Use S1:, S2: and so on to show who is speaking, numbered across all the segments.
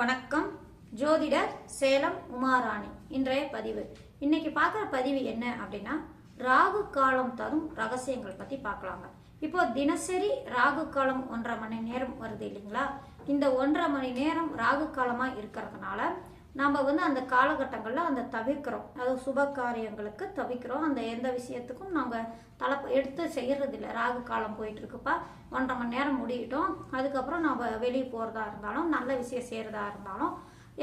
S1: வணக்கம். ஜோதிடர் சேலம் உமாராணி. இன்றைய பதிவு. இன்னைக்கு பார்க்குற பதிவு என்ன அப்படின்னா ராகு காலம் தரும் ரகசியங்கள் பற்றி பார்க்கலாங்க. இப்போ தினசரி ராகு காலம் ஒன்றரை மணி நேரம் வருது இல்லைங்களா? இந்த ஒன்றரை மணி நேரம் ராகு காலமாக இருக்கிறதுனால நம்ம வந்து அந்த காலகட்டங்களில் அந்த தவிர்க்கிறோம். அதாவது சுப காரியங்களுக்கு தவிர்க்கிறோம். அந்த எந்த விஷயத்துக்கும் நாங்கள் தலை எடுத்து செய்கிறதில்ல ராகு காலம் போயிட்டுருக்குப்பா. ஒன்றரை மணி நேரம் முடியட்டும். அதுக்கப்புறம் நம்ம வெளியே போகிறதா இருந்தாலும் நல்ல விஷயம் செய்கிறதா இருந்தாலும்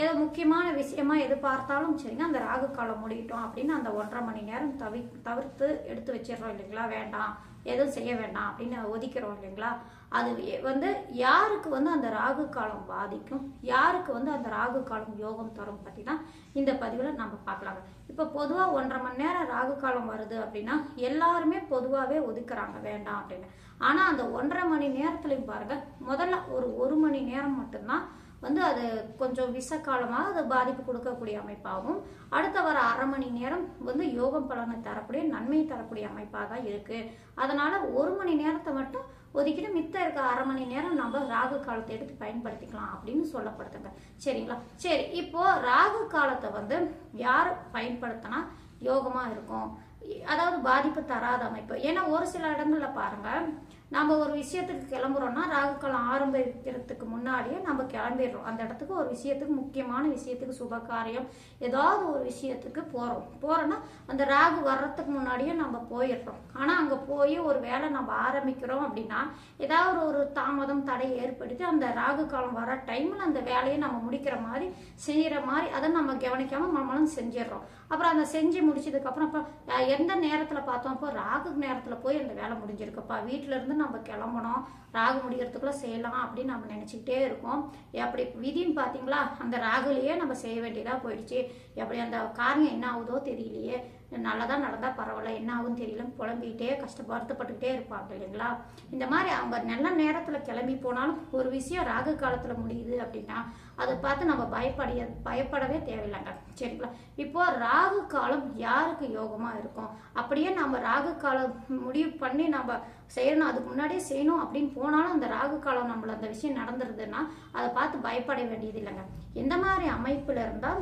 S1: ஏதோ முக்கியமான விஷயமா எது பார்த்தாலும் சரிங்க அந்த ராகு காலம் முடியட்டும் அப்படின்னு அந்த ஒன்றரை மணி நேரம் தவி தவிர்த்து எடுத்து வச்சிடறோம் இல்லைங்களா? வேண்டாம் எதுவும் செய்ய வேண்டாம் அப்படின்னு ஒதுக்கிறோம் இல்லைங்களா? அது வந்து யாருக்கு வந்து அந்த ராகு காலம் பாதிக்கும்? யாருக்கு வந்து அந்த ராகு காலம் யோகம் தரும் பற்றி தான் இந்த பதிவில் நம்ம பார்க்கலாங்க. இப்போ பொதுவாக ஒன்றரை மணி நேரம் ராகு காலம் வருது அப்படின்னா எல்லாருமே பொதுவாகவே ஒதுக்குறாங்க வேண்டாம் அப்படின்னு. ஆனால் அந்த ஒன்றரை மணி நேரத்துலையும் பாருங்கள் முதல்ல ஒரு ஒரு மணி நேரம் மட்டும்தான் வந்து அது கொஞ்சம் விஷக்காலமாக அது பாதிப்பு கொடுக்கக்கூடிய அமைப்பாகவும் அடுத்த வர அரை மணி நேரம் வந்து யோகம் பலனை தரக்கூடிய நன்மை தரக்கூடிய அமைப்பாக தான் இருக்குது அதனால் ஒரு மணி நேரத்தை மட்டும் ஒதுக்கிட்டு மித்த இருக்க அரை மணி நேரம் நம்ம ராகு காலத்தை எடுத்து பயன்படுத்திக்கலாம் அப்படின்னு சொல்லப்படுத்துங்க சரிங்களா? சரி இப்போது ராகு காலத்தை வந்து யார் பயன்படுத்தினா யோகமாக இருக்கும்? அதாவது பாதிப்பு தராத அமைப்பு. ஏன்னா ஒரு சில இடங்களில் பாருங்கள் நம்ம ஒரு விஷயத்துக்கு கிளம்புறோன்னா ராகு காலம் ஆரம்பிக்கிறதுக்கு முன்னாடியே நம்ம கிளம்பிடுறோம். அந்த இடத்துக்கு ஒரு விஷயத்துக்கு முக்கியமான விஷயத்துக்கு சுப காரியம் ஏதாவது ஒரு விஷயத்துக்கு போகிறோம் போகிறோன்னா அந்த ராகு வர்றதுக்கு முன்னாடியே நம்ம போயிடுறோம். ஆனால் அங்கே போய் ஒரு வேலை நம்ம ஆரம்பிக்கிறோம் அப்படின்னா ஏதாவது ஒரு தாமதம் தடை ஏற்படுத்தி அந்த ராகு காலம் வர டைமில் அந்த வேலையை நம்ம முடிக்கிற மாதிரி செய்கிற மாதிரி அதை நம்ம கவனிக்காமல் நம்மளும் செஞ்சிடுறோம். அப்புறம் அந்த செஞ்சு முடிச்சதுக்கப்புறம் அப்போ இப்போ எந்த நேரத்தில் பார்த்தோம்? அப்போ ராகு நேரத்தில் போய் அந்த வேலை முடிஞ்சிருக்குப்பா. வீட்டிலேருந்து நம்ம கிளம்பணும். ராகு முடிகிறதுக்குள்ளே செய்யலாம் அப்படின்னு நம்ம நினச்சிக்கிட்டே இருக்கோம். எப்படி விதின்னு பார்த்தீங்களா? அந்த ராகுலேயே நம்ம செய்ய வேண்டியதாக போயிடுச்சு. எப்படி அந்த காரியம் என்ன ஆகுதோ தெரியலையே. நல்லதாக நடந்தால் பரவாயில்ல. என்ன ஆகும் தெரியல. புலம்பிக்கிட்டே கஷ்ட வருத்தப்பட்டுக்கிட்டே இருப்பாங்க இல்லைங்களா? இந்த மாதிரி அவங்க நல்ல நேரத்தில் கிளம்பி போனாலும் ஒரு விஷயம் ராகு காலத்தில் முடியுது அப்படின்னா அதை பார்த்து நம்ம பயப்படைய பயப்படவே தேவையில்லைங்க. சரிங்களா? இப்போ ராகு காலம் யாருக்கு யோகமாக இருக்கும்? அப்படியே நம்ம ராகு காலம் முடிவு பண்ணி நம்ம செய்யணும் அதுக்கு முன்னாடியே செய்யணும் அப்படின்னு போனாலும் அந்த ராகு காலம் நம்மள அந்த விஷயம் நடந்துருதுன்னா அதை பார்த்து பயப்பட வேண்டியது இல்லைங்க எந்த மாதிரி அமைப்பில் இருந்தால்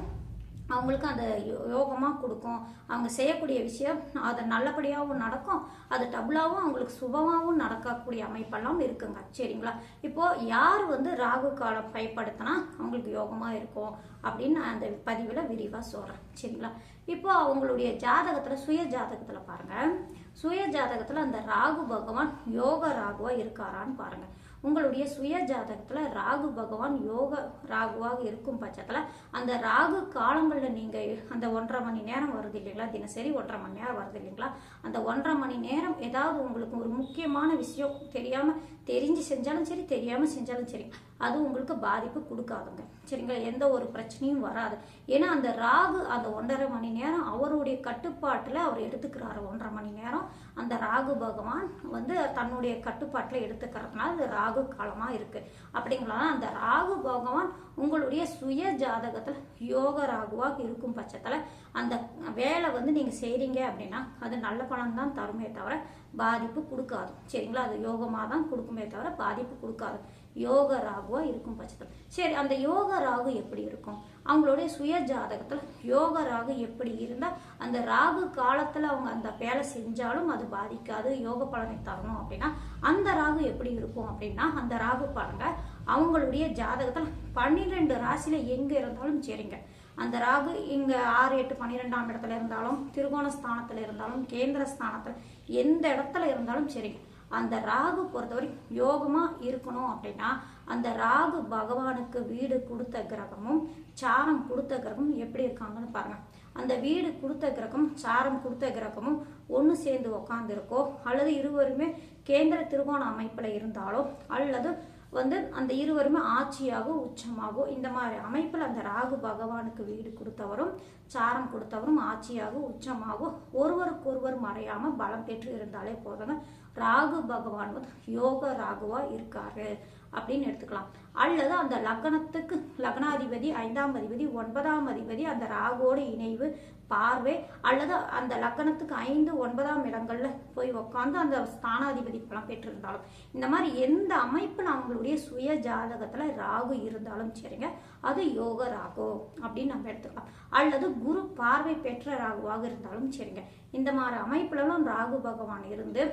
S1: அவங்களுக்கு அந்த யோ- கொடுக்கும். அவங்க செய்யக்கூடிய விஷயம் அது நல்லபடியாகவும் நடக்கும். அது டபுளாகவும் அவங்களுக்கு சுபமாகவும் நடக்கக்கூடிய அமைப்பெல்லாம் இருக்குங்க. சரிங்களா? இப்போது யார் வந்து ராகு காலம் பயன்படுத்தினா அவங்களுக்கு யோகமாக இருக்கும் அப்படின்னு நான் அந்த பதிவில் விரிவாக சொல்கிறேன் சரிங்களா? இப்போது அவங்களுடைய ஜாதகத்தில் சுய ஜாதகத்தில் பாருங்கள் சுய ஜாதகத்தில் அந்த ராகு பகவான் யோக ராகுவாக இருக்காரான்னு பாருங்கள் உங்களுடைய சுய ஜாதகத்துல ராகு பகவான் யோக ராகுவாக இருக்கும் பட்சத்துல அந்த ராகு காலங்கள்ல நீங்க அந்த ஒன்றரை மணி நேரம் வருது இல்லைங்களா? தினசரி ஒன்றரை மணி நேரம் வருது இல்லைங்களா? அந்த ஒன்றரை மணி நேரம் ஏதாவது உங்களுக்கு ஒரு முக்கியமான விஷயம் தெரியாம தெரிஞ்சு செஞ்சாலும் சரி தெரியாம செஞ்சாலும் சரி அது உங்களுக்கு பாதிப்பு கொடுக்காதுங்க. சரிங்களா? எந்த ஒரு பிரச்சனையும் வராது. ஏன்னா அந்த ராகு அந்த ஒன்றரை மணி நேரம் அவருடைய கட்டுப்பாட்டில் அவர் எடுத்துக்கிறாரு. ஒன்றரை மணி நேரம் அந்த ராகு பகவான் வந்து தன்னுடைய கட்டுப்பாட்டில் எடுத்துக்கிறதுனால அது ராகு காலமா இருக்கு. அப்படிங்களா அந்த ராகு பகவான் உங்களுடைய சுய ஜாதகத்துல யோக ராகுவாக இருக்கும் பட்சத்துல அந்த வேலை வந்து நீங்க செய்றீங்க அப்படின்னா அது நல்ல பலன் தான் தருமே தவிர பாதிப்பு கொடுக்காது. சரிங்களா? அது யோகமா தான் கொடுக்குமே தவிர பாதிப்பு கொடுக்காது. யோக ராகுவாக இருக்கும் பட்சத்தில். சரி அந்த யோக ராகு எப்படி இருக்கும்? அவங்களுடைய சுய ஜாதகத்தில் யோக ராகு எப்படி இருந்தால் அந்த ராகு காலத்தில் அவங்க அந்த வேலை செஞ்சாலும் அது பாதிக்காது யோக பலனை தரணும் அப்படின்னா அந்த ராகு எப்படி இருக்கும் அப்படின்னா அந்த ராகு பாருங்க அவங்களுடைய ஜாதகத்தில் பன்னிரெண்டு ராசியில் எங்கே இருந்தாலும் சரிங்க. அந்த ராகு இங்கே ஆறு எட்டு பன்னிரெண்டாம் இடத்துல இருந்தாலும் திருகோண ஸ்தானத்தில் இருந்தாலும் கேந்திர ஸ்தானத்தில் எந்த இடத்துல இருந்தாலும் சரிங்க. அந்த ராகு பொறுத்தவரைக்கும் யோகமாக இருக்கணும் அப்படின்னா அந்த ராகு பகவானுக்கு வீடு கொடுத்த கிரகமும் சாரம் கொடுத்த கிரகமும் எப்படி இருக்காங்கன்னு பாருங்க. அந்த வீடு கொடுத்த கிரகம் சாரம் கொடுத்த கிரகமும் ஒன்று சேர்ந்து உக்காந்துருக்கோ அல்லது இருவருமே கேந்திர திருகோண அமைப்பில் இருந்தாலோ அல்லது வந்து அந்த இருவருமே ஆட்சியாகவோ உச்சமாகவோ இந்த மாதிரி அமைப்பில் அந்த ராகு பகவானுக்கு வீடு கொடுத்தவரும் சாரம் கொடுத்தவரும் ஆட்சியாகவோ உச்சமாகவோ ஒருவருக்கொருவர் மறையாமல் பலம் பெற்று இருந்தாலே போதுங்க. ராகு பகவான் வந்து யோக ராகுவா இருக்காரு அப்படின்னு எடுத்துக்கலாம். அல்லது அந்த லக்னத்துக்கு லக்னாதிபதி ஐந்தாம் அதிபதி ஒன்பதாம் அதிபதி அந்த ராகுவோட இணைவு பார்வை அல்லது அந்த லக்கணத்துக்கு ஐந்து ஒன்பதாம் இடங்கள்ல போய் உட்காந்து அந்த ஸ்தானாதிபதி பலம் பெற்றிருந்தாலும் இந்த மாதிரி எந்த அமைப்பு நம்மளுடைய சுய ஜாதகத்துல ராகு இருந்தாலும் சரிங்க அது யோக ராகு அப்படின்னு நம்ம எடுத்துக்கலாம். அல்லது குரு பார்வை பெற்ற ராகுவாக இருந்தாலும் சரிங்க. இந்த மாதிரி அமைப்புலலாம் ராகு பகவான் இருந்து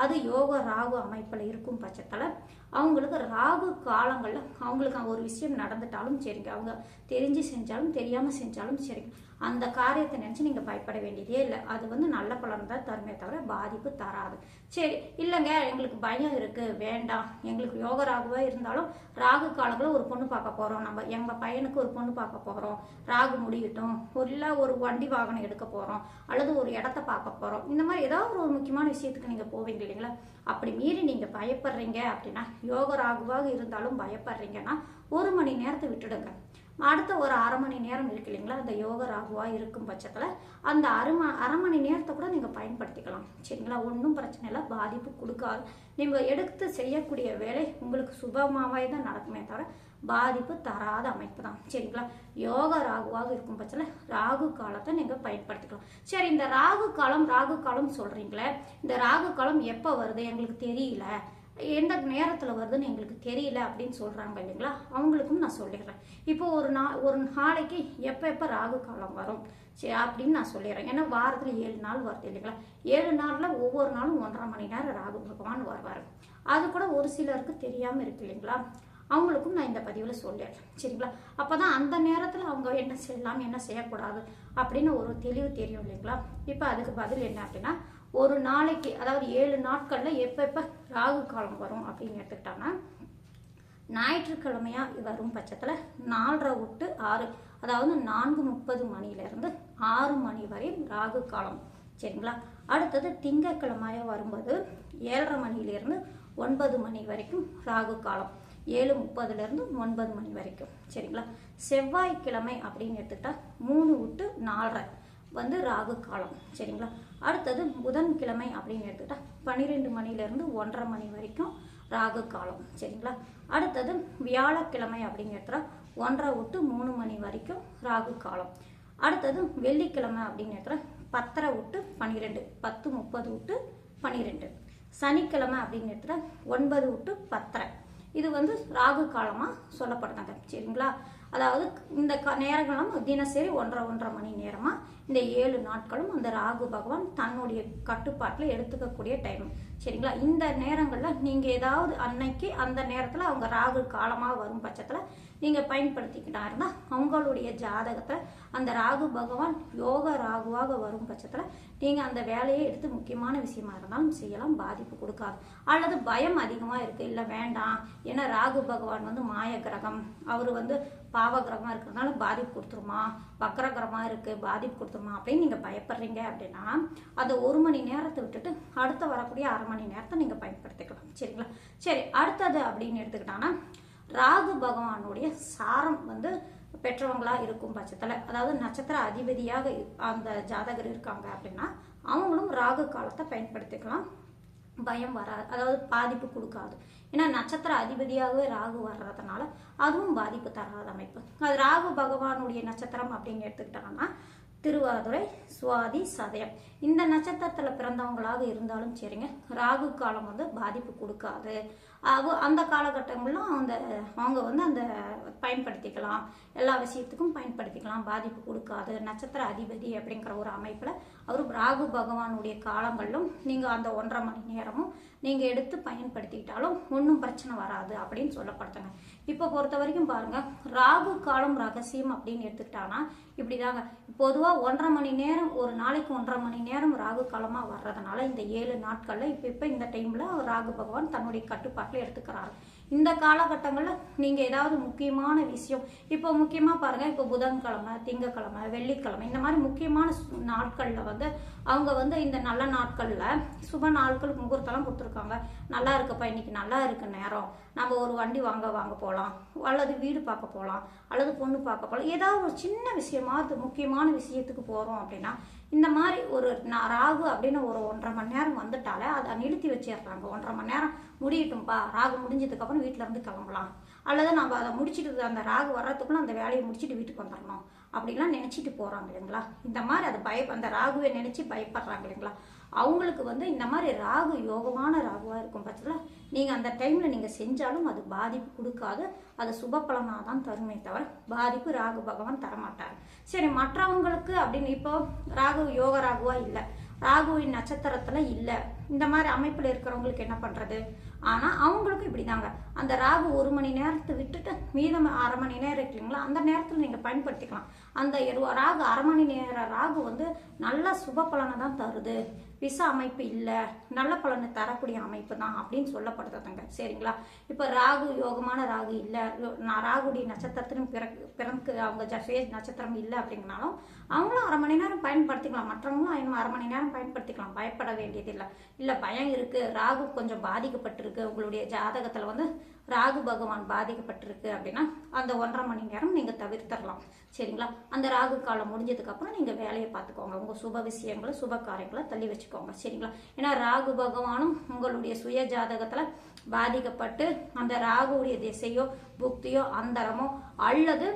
S1: அது யோக ராகு அமைப்பில் இருக்கும் பட்சத்தில் அவங்களுக்கு ராகு காலங்களில் அவங்களுக்கு ஒரு விஷயம் நடந்துட்டாலும் சரிங்க. அவங்க தெரிஞ்சு செஞ்சாலும் தெரியாமல் செஞ்சாலும் சரிங்க. அந்த காரியத்தை நினச்சி நீங்கள் பயப்பட வேண்டியதே இல்லை. அது வந்து நல்ல பலன் தான் தருமே தவிர பாதிப்பு தராது. சரி இல்லைங்க எங்களுக்கு பயம் இருக்குது வேண்டாம். எங்களுக்கு யோக ராகுவாக இருந்தாலும் ராகு காலங்களில் ஒரு பொண்ணு பார்க்க போகிறோம் நம்ம எங்கள் பையனுக்கு ஒரு பொண்ணு பார்க்க போகிறோம் ராகு முடியட்டும். ஒரு இல்லை ஒரு வண்டி வாகனம் எடுக்க போகிறோம் அல்லது ஒரு இடத்த பார்க்க போகிறோம் இந்த மாதிரி ஏதாவது ஒரு முக்கியமான விஷயத்துக்கு நீங்கள் போவீங்க இல்லைங்களா? அப்படி மீறி நீங்கள் பயப்படுறீங்க அப்படின்னா யோக ராகுவாக இருந்தாலும் பயப்படுறீங்கன்னா ஒரு மணி நேரத்தை விட்டுடுங்க. அடுத்த ஒரு அரை மணி நேரம் இருக்கு இல்லைங்களா? அந்த யோக ராகுவாக இருக்கும் பட்சத்தில் அந்த அரை அரை மணி நேரத்தை கூட நீங்கள் பயன்படுத்திக்கலாம். சரிங்களா? ஒன்றும் பிரச்சனை இல்லை. பாதிப்பு கொடுக்காது. நீங்கள் எடுத்து செய்யக்கூடிய வேலை உங்களுக்கு சுபமாகவே தான் நடக்குமே தவிர பாதிப்பு தராத அமைப்பு தான். சரிங்களா? யோக ராகுவாக இருக்கும் பட்சத்தில் ராகு காலத்தை நீங்கள் பயன்படுத்திக்கலாம். சரி இந்த ராகு காலம் ராகு காலம் சொல்கிறீங்களே இந்த ராகு காலம் எப்போ வருது? எங்களுக்கு தெரியல. எந்த நேரத்தில் வருதுன்னு எங்களுக்கு தெரியல அப்படின்னு சொல்கிறாங்க இல்லைங்களா? அவங்களுக்கும் நான் சொல்லிடுறேன். இப்போ ஒரு நா ஒரு நாளைக்கு எப்போ எப்போ ராகு காலம் வரும்? சரி அப்படின்னு நான் சொல்லிடுறேன். ஏன்னா வாரத்தில் ஏழு நாள் வருது இல்லைங்களா? ஏழு நாளில் ஒவ்வொரு நாளும் ஒன்றரை மணி நேரம் ராகு பகவான் வருவார். அது கூட ஒரு சிலருக்கு தெரியாமல் இருக்கு இல்லைங்களா? அவங்களுக்கும் நான் இந்த பதிவில் சொல்லிடுறேன். சரிங்களா? அப்போ தான் அந்த நேரத்தில் அவங்க என்ன செய்யலாம் என்ன செய்யக்கூடாது அப்படின்னு ஒரு தெளிவு தெரியும் இல்லைங்களா? இப்போ அதுக்கு பதில் என்ன அப்படின்னா ஒரு நாளைக்கு அதாவது ஏழு நாட்களில் எப்போ எப்போ ராகு காலம் வரும் அப்படின்னு எடுத்துக்கிட்டாங்கன்னா ஞாயிற்றுக்கிழமையா வரும் பட்சத்தில் நாலரை விட்டு ஆறு அதாவது நான்கு முப்பது மணிலேருந்து ஆறு மணி வரையும் ராகு காலம். சரிங்களா? அடுத்தது திங்கக்கிழமையா வரும்போது ஏழரை மணிலேருந்து ஒன்பது மணி வரைக்கும் ராகு காலம். ஏழு முப்பதுலேருந்து ஒன்பது மணி வரைக்கும். சரிங்களா? செவ்வாய்க்கிழமை அப்படின்னு எடுத்துக்கிட்டால் மூணு விட்டு நாலரை வந்து ராகு காலம். சரிங்களா? அடுத்தது புதன்கிழமை அப்படின்னு எடுத்துக்கிட்டா பன்னிரெண்டு மணிலேருந்து ஒன்றரை மணி வரைக்கும் ராகு காலம் சரிங்களா? அடுத்தது வியாழக்கிழமை அப்படின்னு எடுத்துகிட்டா ஒன்றரை விட்டு மூணு மணி வரைக்கும் ராகு காலம். அடுத்தது வெள்ளிக்கிழமை அப்படின்னு எடுத்துகிட்டா பத்தரை விட்டு பன்னிரெண்டு பத்து முப்பது விட்டு பன்னிரெண்டு சனிக்கிழமை அப்படின்னு எடுத்துகிட்டா ஒன்பது விட்டு பத்தரை. இது வந்து ராகு காலமாக சொல்லப்படுறாங்க சரிங்களா? அதாவது இந்த க நேரங்களும் தினசரி ஒன்றரை ஒன்றரை மணி நேரமாக இந்த ஏழு நாட்களும் அந்த ராகு பகவான் தன்னுடைய கட்டுப்பாட்டில் எடுத்துக்கக்கூடிய டைம் சரிங்களா? இந்த நேரங்களில் நீங்கள் ஏதாவது அன்னைக்கு அந்த நேரத்தில் அவங்க ராகு காலமாக வரும் பட்சத்தில் நீங்கள் பயன்படுத்திக்கிட்டா இருந்தால் அவங்களுடைய ஜாதகத்தில் அந்த ராகு பகவான் யோக ராகுவாக வரும் பட்சத்தில் நீங்கள் அந்த வேலையை எடுத்து முக்கியமான விஷயமா இருந்தாலும் செய்யலாம். பாதிப்பு கொடுக்காது. அல்லது பயம் அதிகமாக இருக்குது இல்லை வேண்டாம். ஏன்னா ராகு பகவான் வந்து மாய கிரகம். அவர் வந்து பாவ கிரகமாக இருக்கிறதுனால பாதிப்பு கொடுத்துருமா? வக்கர கிரகமாக இருக்குது பாதிப்பு கொடுத்துருமா? அப்படின்னு நீங்கள் பயப்படுறீங்க அப்படின்னா அதை ஒரு மணி நேரத்தை விட்டுட்டு அடுத்த வரக்கூடிய அரை மணி நேரத்தை நீங்கள் பயன்படுத்திக்கலாம். சரிங்களா? சரி அடுத்தது அப்படின்னு எடுத்துக்கிட்டாங்கன்னா ராகு பகவானுடைய சாரம் வந்து பெற்றவங்களா இருக்கும் பட்சத்தில் அதாவது நட்சத்திர அதிபதியாக அந்த ஜாதகர் இருக்காங்க அப்படின்னா அவங்களும் ராகு காலத்தை பயன்படுத்திக்கலாம். பயம் வராது அதாவது பாதிப்பு கொடுக்காது. ஏன்னா நட்சத்திர அதிபதியாகவே ராகு வர்றதுனால அதுவும் பாதிப்பு தராத அமைப்பு. அது ராகு பகவானுடைய நட்சத்திரம் அப்படின்னு எடுத்துக்கிட்டாங்கன்னா திருவாதுரை சுவாதி சதயம். இந்த நட்சத்திரத்தில் பிறந்தவங்களாக இருந்தாலும் சரிங்க. ராகு காலம் வந்து பாதிப்பு கொடுக்காது. அந்த காலகட்டங்களும் அந்த அவங்க வந்து அந்த பயன்படுத்திக்கலாம். எல்லா விஷயத்துக்கும் பயன்படுத்திக்கலாம். பாதிப்பு கொடுக்காது. நட்சத்திர அதிபதி அப்படிங்கிற ஒரு அமைப்பில் அவர் ராகு பகவானுடைய காலங்களிலும் நீங்கள் அந்த ஒன்றரை மணி நேரமும் நீங்கள் எடுத்து பயன்படுத்திக்கிட்டாலும் ஒன்றும் பிரச்சனை வராது அப்படின்னு சொல்லப்படுத்துங்க இப்போ பொறுத்த வரைக்கும் பாருங்க ராகு காலம் ரகசியம் அப்படின்னு எடுத்துக்கிட்டாங்கன்னா இப்படிதாங்க. பொதுவாக ஒன்றரை மணி நேரம் ஒரு நாளைக்கு ஒன்றரை மணி நேரம் ராகு காலமாக வர்றதுனால இந்த ஏழு நாட்களில் இப்போ இப்போ இந்த டைமில் ராகு பகவான் தன்னுடைய கட்டுப்பாடு கட்டுப்பாட்டில் எடுத்துக்கிறாரு இந்த காலகட்டங்களில் நீங்கள் ஏதாவது முக்கியமான விஷயம் இப்போ முக்கியமாக பாருங்கள் இப்போ புதன்கிழமை திங்கக்கிழமை வெள்ளிக்கிழமை இந்த மாதிரி முக்கியமான நாட்களில் வந்து அவங்க வந்து இந்த நல்ல நாட்களில் சுப நாட்கள் முகூர்த்தம்லாம் கொடுத்துருக்காங்க. நல்லா இருக்குப்பா இன்னைக்கு நல்லா இருக்கு நேரம். நம்ம ஒரு வண்டி வாங்க வாங்க போகலாம் அல்லது வீடு பார்க்க போகலாம் அல்லது பொண்ணு பார்க்க போகலாம் ஏதாவது ஒரு சின்ன விஷயமா அது முக்கியமான விஷயத்துக்கு போகிறோம் அப்படின்னா இந்த மாதிரி ஒரு நான் ராகு அப்படின்னு ஒரு ஒன்றரை மணி நேரம் வந்துட்டாலே அதை நிறுத்தி வச்சிடுறாங்க. ஒன்றரை மணி நேரம் முடியட்டும்ப்பா ராகு முடிஞ்சதுக்கப்புறம் வீட்டில் இருந்து கிளம்பலாம். அல்லது நம்ம அதை முடிச்சிட்டு அந்த ராகு வர்றதுக்குள்ள அந்த வேலையை முடிச்சுட்டு வீட்டுக்கு வந்துடணும் அப்படிலாம் நினச்சிட்டு போகிறாங்க இல்லைங்களா? இந்த மாதிரி அதை பய அந்த ராகுவை நினச்சி பயப்படுறாங்க இல்லைங்களா? அவங்களுக்கு வந்து இந்த மாதிரி ராகு யோகமான ராகுவாக இருக்கும் பட்சத்தில் நீங்கள் அந்த டைமில் நீங்கள் செஞ்சாலும் அது பாதிப்பு கொடுக்காது. அது சுப பலனாக தான் தருமே தவிர பாதிப்பு ராகு பகவான் தரமாட்டார். சரி மற்றவங்களுக்கு அப்படின்னு இப்போ ராகு யோக ராகுவாக இல்லை. ராகுவின் நட்சத்திரத்தில் இல்லை. இந்த மாதிரி அமைப்பில் இருக்கிறவங்களுக்கு என்ன பண்ணுறது ஆனால் அவங்களுக்கும் இப்படி தாங்க அந்த ராகு ஒரு மணி நேரத்தை விட்டுட்டு மீதம் அரை மணி நேரம் இருக்கீங்களா? அந்த நேரத்தில் நீங்கள் பயன்படுத்திக்கலாம். அந்த ராகு அரை மணி நேர ராகு வந்து நல்ல சுப பலனை தான் தருது. விஷ அமைப்பு இல்லை நல்ல பலனை தரக்கூடிய அமைப்பு தான் அப்படின்னு சொல்லப்படுதுங்க சரிங்களா? இப்போ ராகு யோகமான ராகு இல்லை நான் ராகுடைய நட்சத்திரத்திலும் பிறகு பிறந்து அவங்க ஜசே நட்சத்திரம் இல்லை அப்படிங்கனாலும் அவங்களும் அரை மணி நேரம் பயன்படுத்திக்கலாம். மற்றவங்களும் இன்னும் அரை மணி நேரம் பயன்படுத்திக்கலாம். பயப்பட வேண்டியதில்லை. இல்லை பயம் இருக்குது ராகு கொஞ்சம் பாதிக்கப்பட்டிருக்கு. உங்களுடைய ஜாதகத்தில் வந்து ராகு பகவான் பாதிக்கப்பட்டிருக்கு அப்படின்னா அந்த ஒன்றரை மணி நேரம் நீங்கள் தவிர்த்தரலாம். சரிங்களா? அந்த ராகு காலம் முடிஞ்சதுக்கப்புறம் நீங்கள் வேலையை பார்த்துக்கோங்க. உங்கள் சுப விஷயங்களை சுப காரியங்களை தள்ளி வச்சுக்கோங்க. சரிங்களா? ஏன்னா ராகு பகவானும் உங்களுடைய சுய ஜாதகத்தில் பாதிக்கப்பட்டு அந்த ராகுவுடைய திசையோ புக்தியோ அந்தரமோ அல்லது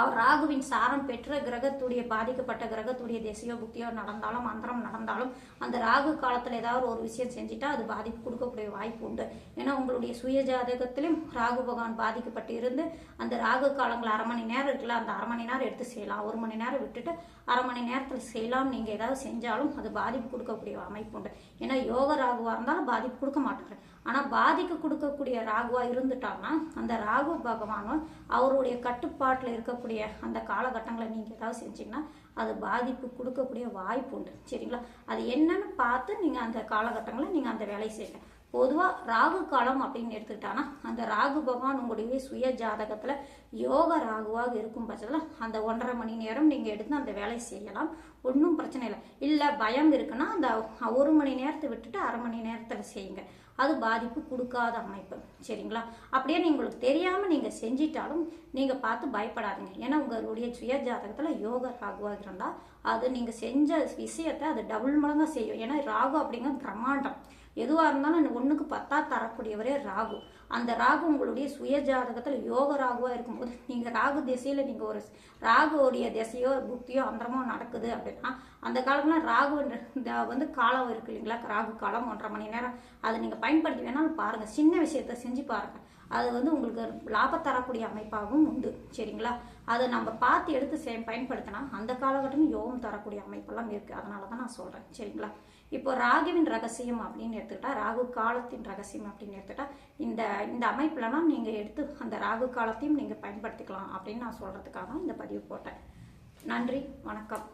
S1: அவர் ராகுவின் சாரம் பெற்ற கிரகத்துடைய பாதிக்கப்பட்ட கிரகத்துடைய திசையோ புக்தியோ நடந்தாலும் மந்திரம் நடந்தாலும் அந்த ராகு காலத்தில் ஏதாவது ஒரு விஷயம் செஞ்சுட்டா அது பாதிப்பு கொடுக்கக்கூடிய வாய்ப்பு உண்டு. ஏன்னா உங்களுடைய சுய ஜாதகத்திலும் ராகு பகவான் பாதிக்கப்பட்டு இருந்து அந்த ராகு காலங்கள் அரை மணி நேரம் இருக்குல்ல அந்த அரை மணி நேரம் எடுத்து செய்யலாம். ஒரு மணி நேரம் விட்டுட்டு அரை மணி நேரத்தில் செய்யலாம். நீங்கள் ஏதாவது செஞ்சாலும் அது பாதிப்பு கொடுக்கக்கூடிய அமைப்பு உண்டு. ஏன்னா யோக ராகுவாக இருந்தாலும் பாதிப்பு கொடுக்க மாட்டாரு. ஆனால் பாதிக்கு கொடுக்கக்கூடிய ராகுவா இருந்துட்டாங்கன்னா அந்த ராகு பகவானும் அவருடைய கட்டுப்பாட்டில் இருக்கக்கூடிய அந்த காலகட்டங்களை நீங்கள் ஏதாவது செஞ்சீங்கன்னா அது பாதிப்பு கொடுக்கக்கூடிய வாய்ப்பு உண்டு. சரிங்களா? அது என்னன்னு பார்த்து நீங்கள் அந்த காலகட்டங்களில் நீங்கள் அந்த வேலையை செய்யுங்க. பொதுவாக ராகு காலம் அப்படின்னு எடுத்துக்கிட்டாங்கன்னா அந்த ராகு பகவான் உங்களுடைய சுய ஜாதகத்தில் யோக ராகுவாக இருக்கும் பட்சத்தில் அந்த ஒன்றரை மணி நேரம் நீங்கள் எடுத்து அந்த வேலையை செய்யலாம். ஒன்றும் பிரச்சனை இல்லை. இல்லை பயம் இருக்குன்னா அந்த ஒரு மணி நேரத்தை விட்டுட்டு அரை மணி நேரத்தில் செய்யுங்க. அது பாதிப்பு கொடுக்காத அமைப்பு. சரிங்களா? அப்படியே நீங்கள் உங்களுக்கு தெரியாமல் நீங்கள் செஞ்சிட்டாலும் நீங்கள் பார்த்து பயப்படாதீங்க. ஏன்னா உங்களுடைய சுய ஜாதகத்தில் யோக ராகுவாக இருந்தால் அது நீங்கள் செஞ்ச விஷயத்தை அது டபுள் மடங்காக செய்யும். ஏன்னா ராகு அப்படிங்கிறது பிரம்மாண்டம். எதுவாக இருந்தாலும் ஒன்றுக்கு பத்தா தரக்கூடியவரே ராகு. அந்த ராகு உங்களுடைய சுய ஜாதகத்தில் யோக ராகுவாக இருக்கும்போது நீங்கள் ராகு திசையில் நீங்கள் ஒரு ராகுவோடைய திசையோ புக்தியோ அந்தரமோ நடக்குது அப்படின்னா அந்த காலம்லாம் ராகு வந்து காலம் இருக்கு இல்லைங்களா? ராகு காலம் ஒன்றரை மணி நேரம். அதை நீங்கள் பயன்படுத்தி வேணாலும் பாருங்கள் சின்ன விஷயத்த செஞ்சு பாருங்கள் அது வந்து உங்களுக்கு லாபம் தரக்கூடிய அமைப்பாகவும் உண்டு. சரிங்களா? அதை நம்ம பார்த்து எடுத்து பயன்படுத்தினா அந்த காலகட்டம் யோகம் தரக்கூடிய அமைப்பெல்லாம் இருக்குது அதனால தான் நான் சொல்கிறேன் சரிங்களா? இப்போ ராகுவின் ரகசியம் அப்படின்னு எடுத்துக்கிட்டா ராகு காலத்தின் ரகசியம் அப்படின்னு எடுத்துக்கிட்டா இந்த இந்த அமைப்புலலாம் நீங்கள் எடுத்து அந்த ராகு காலத்தையும் நீங்கள் பயன்படுத்திக்கலாம் அப்படின்னு நான் சொல்கிறதுக்காக தான் இந்த பதிவு போட்டேன். நன்றி வணக்கம்.